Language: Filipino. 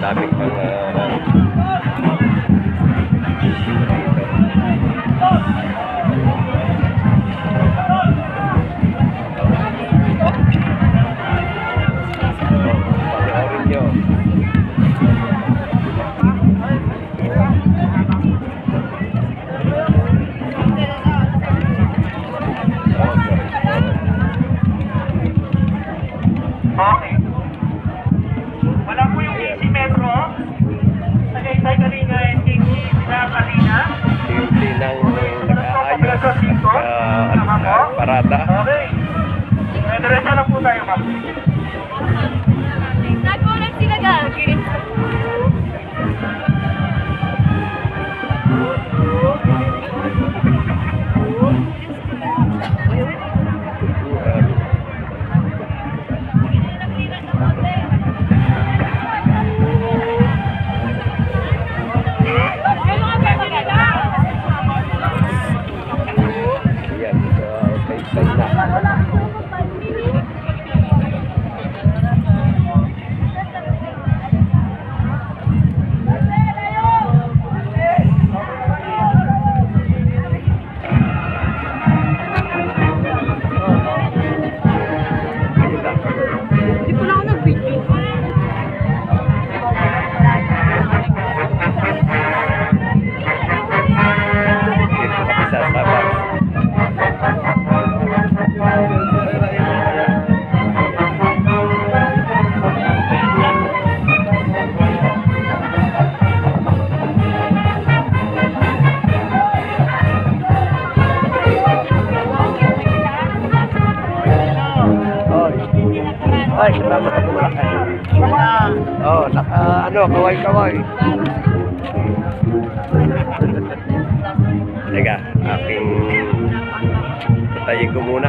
daming mga Panoorin parada. Okay. Diretso lang po tayo, ma'am. Ay, kasama sa Bulacan. Oh, naka ano, kaway-kaway. Teka, aking patayin ko muna.